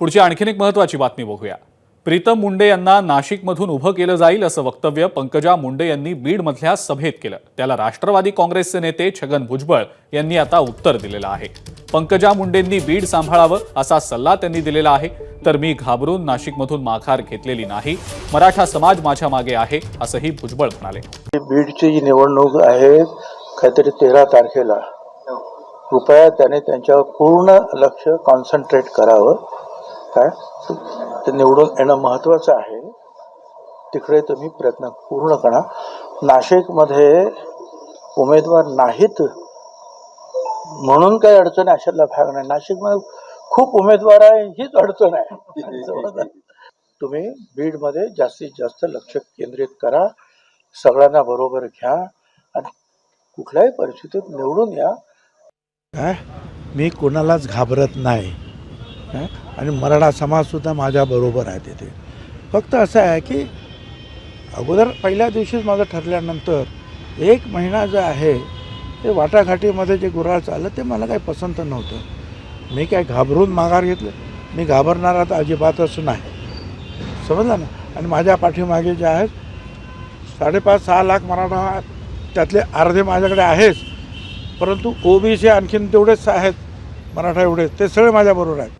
पुढची आणखीन एक महत्वाची बातमी बघूया. प्रीतम मुंडे यांना नाशिकमधून उभं केलं जाईल असं वक्तव्य पंकजा मुंडे यांनी बीडमधल्या सभेत केलं. त्याला राष्ट्रवादी काँग्रेसचे नेते छगन भुजबळ यांनी आता उत्तर दिलेलं आहे. पंकजा मुंडेंनी बीड सांभाळावं असा सल्ला त्यांनी दिलेला आहे. तर मी घाबरून नाशिकमधून माघार घेतलेली नाही. मराठा समाज माझ्या मागे आहे असंही भुजबळ म्हणाले. ही बीडची जी निवडणूक आहे काहीतरी तेरा तारखेला. कृपया त्याने त्यांच्यावर पूर्ण लक्ष कॉन्सन्ट्रेट करावं. काय? ते निवडून येणं महत्त्वाचं आहे. तिकडे तुम्ही प्रयत्न पूर्ण करा. नाशिकमध्ये उमेदवार नाहीत म्हणून काही अडचण आहे अशातला भाग नाही. नाशिकमध्ये खूप उमेदवार आहे हीच अडचण आहे. तुम्ही बीडमध्ये जास्तीत जास्त लक्ष केंद्रित करा. सगळ्यांना बरोबर घ्या. आणि कुठल्याही परिस्थितीत निवडून या. काय? मी कोणालाच घाबरत नाही. आणि मराठा समाजसुद्धा माझ्याबरोबर आहे तिथे. फक्त असं आहे की अगोदर पहिल्या दिवशीच माझं ठरल्यानंतर एक महिना जो आहे ते वाटाघाटीमध्ये जे गुराळ चाललं ते मला काही पसंत नव्हतं. मी काय घाबरून माघार घेतलं. मी घाबरणारा तर अजिबातच नाही. समजलं ना? आणि माझ्या पाठीमागे जे आहेत साडेपाच सहा लाख मराठा त्यातले अर्धे माझ्याकडे आहेच. परंतु ओबीसी आणखीन तेवढेच आहेत मराठा एवढेच. ते सगळे माझ्याबरोबर आहेत.